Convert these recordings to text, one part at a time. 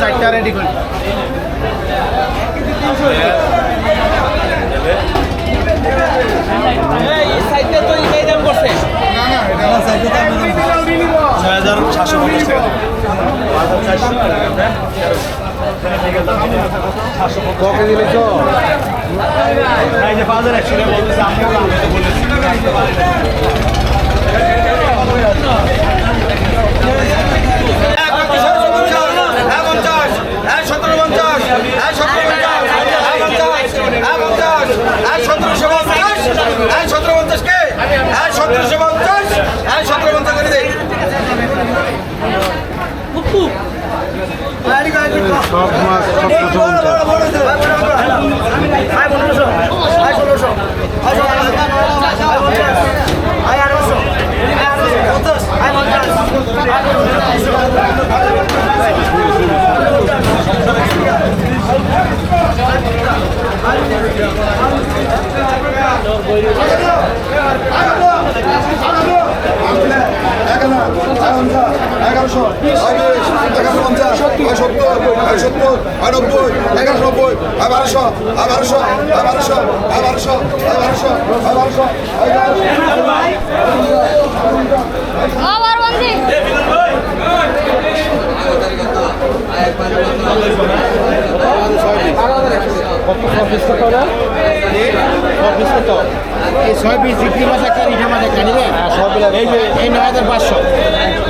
সাইডটা রেডি করি ছয় হাজার সাতশো পঞ্চাশ টাকা। ককে দিলে তো এই যে পাঁচ হাজার একশো টাকা বলতেছে আপনি তো আমি তো বলেছি সব মাছ সব পছন্দ এগারোশো এগারোশো পঞ্চাশ সত্তর সত্তর নব্বই এগারোশো নব্বই বারোশো বারোশো বারোশো বারোশো বারোশো বারোশো ছয় পিস বিক্রি মাছ একটা ইটা মাছ একটা এই যে এই নয় হাজার পাঁচশো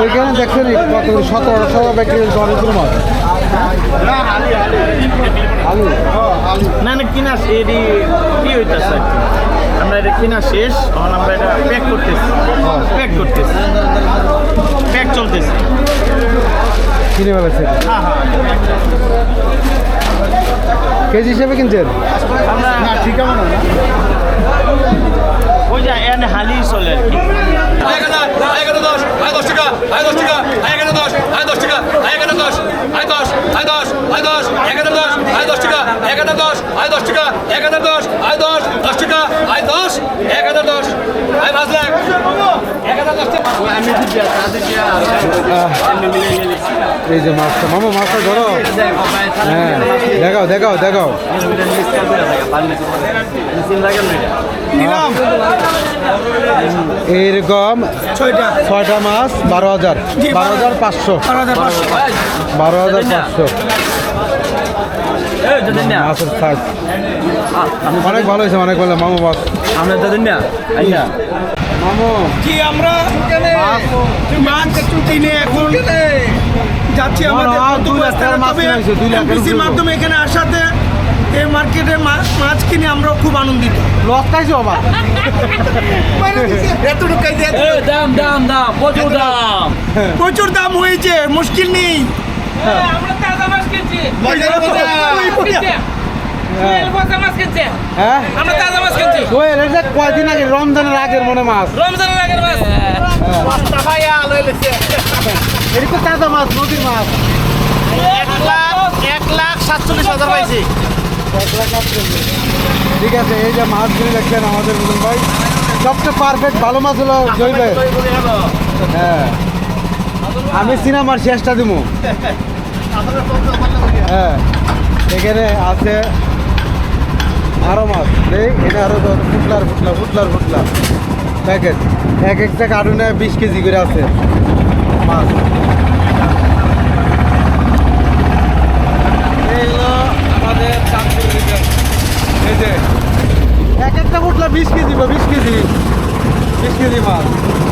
ওইখানে দেখছেন কত সতেরো আঠারো ব্যাটারি অনেকগুলো মাছ আলু না না কিনা এটি কি হইতেছে আমরা এটা কিনা শেষ তখন আমরা এটা প্যাক করতেছি। প্যাক করতেছি। প্যাক চলতেছে। কিনে হ্যাঁ হ্যাঁ কেজি হিসেবে কিনছেন? আমরা না ঠিক আছে না। ওই যে এনে হালি চলে আর কি। টাকা টাকা এই যে মাছটা। মামা মাছটা ধরো। হ্যাঁ দেখাও দেখাও দেখাও। এইরকম ছয়টা। মাছ বারো হাজার। বারো হাজার পাঁচশো। বারো হাজার পাঁচশো। মাছের সাইজ অনেক ভালো হয়েছে অনেক ভালো। মামা মাছ। আমরা কি আমরা? মাছ কিনে এখন যাচ্ছি আমাদের মাছ। মাধ্যমে এখানে আসাতে এই মার্কেটে মা- মাছ কিনে আমরা খুব আনন্দিত। লস খাইছো দাম দাম দাম প্রচুর দাম। প্রচুর দাম হয়েছে মুশকিল নেই। আমরা তাজা মাছ কিনছি। মাছ কিনছে হ্যাঁ। এটা কয়দিন আগে রমজানের আগের মনে মাছ? রমজানের আগের মাছ এটা তাজা মাছ, নদীর মাছ। এক লাখ এক লাখ সাতচল্লিশ হাজার পাইছি ঠিক আছে, এই যে মাছ মাছগুলি দেখছেন আমাদের বুঝুন ভাই, সবচেয়ে পারফেক্ট ভালো মাছ হলো জৈবে। হ্যাঁ। আমি সিনেমার শেষটা দিব হ্যাঁ। এখানে আছে মাছ এই এটা আরও তো ফুটলার ফুটলা ফুটলার ফুটলা প্যাকেট এক একটা কার্টুনে বিশ কেজি করে আছে। মাছ।